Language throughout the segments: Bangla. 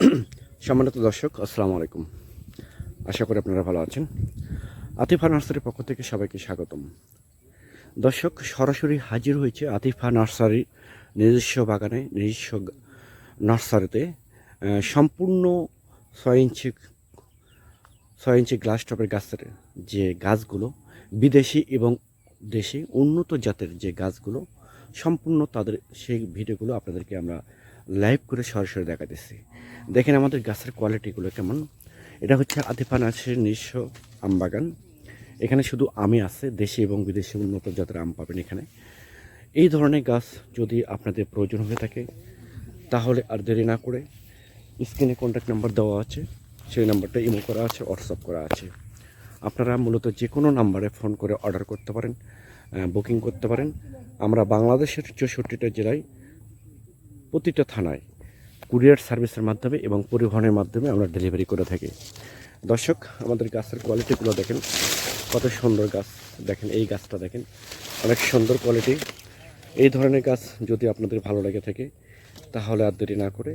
সম্মানিত দর্শক, আসসালামু আলাইকুম। আশা করি আপনারা ভালো আছেন। আতিফা নার্সারির পক্ষ থেকে সবাইকে স্বাগতম। দর্শক, সরাসরি হাজির হয়েছে আতিফা নার্সারি নিজস্ব বাগানে, নিজস্ব নার্সারিতে সম্পূর্ণ ছয় ইঞ্চি ছয় ইঞ্চি গ্লাস টপের গাছের যে গাছগুলো, বিদেশি এবং দেশি উন্নত জাতের যে গাছগুলো, সম্পূর্ণ তাদের সেই ভিডিওগুলো আপনাদেরকে আমরা লাইভ করে সরাসরি দেখা দেখাতেছি। দেখেন আমাদের গাছের কোয়ালিটিগুলো কেমন। এটা হচ্ছে আতিফা নার্সারির নিজস্ব আম বাগান এখানে শুধু আমই আছে, দেশি এবং বিদেশি উন্নত জাতের আম পাবেন এখানে। এই ধরনের গাছ যদি আপনাদের প্রয়োজন হয়ে থাকে, তাহলে আর দেরি না করে স্ক্রিনে কন্ট্যাক্ট নাম্বার দেওয়া আছে, সেই নাম্বারটা ইমো করা আছে হোয়াটসঅ্যাপ করা আছে। আপনারা মূলত যে কোনো নাম্বারে ফোন করে অর্ডার করতে পারেন বুকিং করতে পারেন। আমরা বাংলাদেশের চৌষট্টিটা জেলায় প্রতিটা থানায় কুরিয়ার সার্ভিসের মাধ্যমে এবং পরিবহনের মাধ্যমে আমরা ডেলিভারি করে থাকি। দর্শক, আমাদের গাছের কোয়ালিটিগুলো দেখেন, কত সুন্দর গাছ দেখেন, এই গাছটা দেখেন, অনেক সুন্দর কোয়ালিটি। এই ধরনের গাছ যদি আপনাদের ভালো লেগে থাকে, তাহলে আর দেরি না করে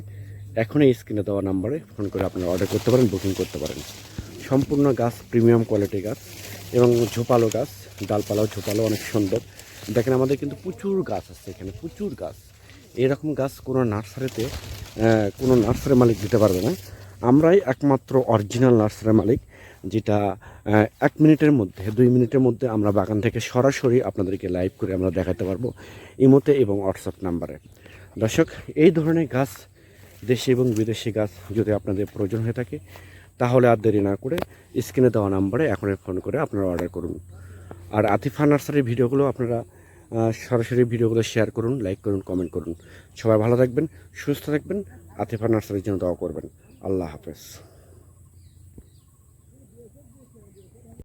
এখনই স্ক্রিনে দেওয়া নাম্বারে ফোন করে আপনারা অর্ডার করতে পারেন, বুকিং করতে পারেন। সম্পূর্ণ গাছ, প্রিমিয়াম কোয়ালিটি গাছ এবং ঝোপালো গাছ, ডালপালাও ঝোপালো, অনেক সুন্দর। দেখেন আমাদের কিন্তু প্রচুর গাছ আছে এখানে, প্রচুর গাছ। এরকম গাছ কোনো নার্সারিতে কোনো নার্সারি মালিক দিতে পারবে না। আমরাই একমাত্র অরিজিনাল নার্সারি মালিক, যেটা এক মিনিটের মধ্যে, দুই মিনিটের মধ্যে আমরা বাগান থেকে সরাসরি আপনাদেরকে লাইভ করে আমরা দেখাতে পারব ইমোতে এবং হোয়াটসঅ্যাপ নাম্বারে। দর্শক, এই ধরনের গাছ, দেশি এবং বিদেশি গাছ যদি আপনাদের প্রয়োজন হয়ে থাকে, তাহলে আর দেরি না করে স্ক্রিনে দেওয়া নাম্বারে এখনই ফোন করে আপনারা অর্ডার করুন। আর আতিফা নার্সারির ভিডিওগুলো আপনারা সরাসরি ভিডিওগুলো শেয়ার করুন লাইক করুন কমেন্ট করুন। সবাই ভালো থাকবেন, সুস্থ থাকবেন, আতিফা নার্সারির জন্য দাওয়া করবেন। আল্লাহ হাফেজ।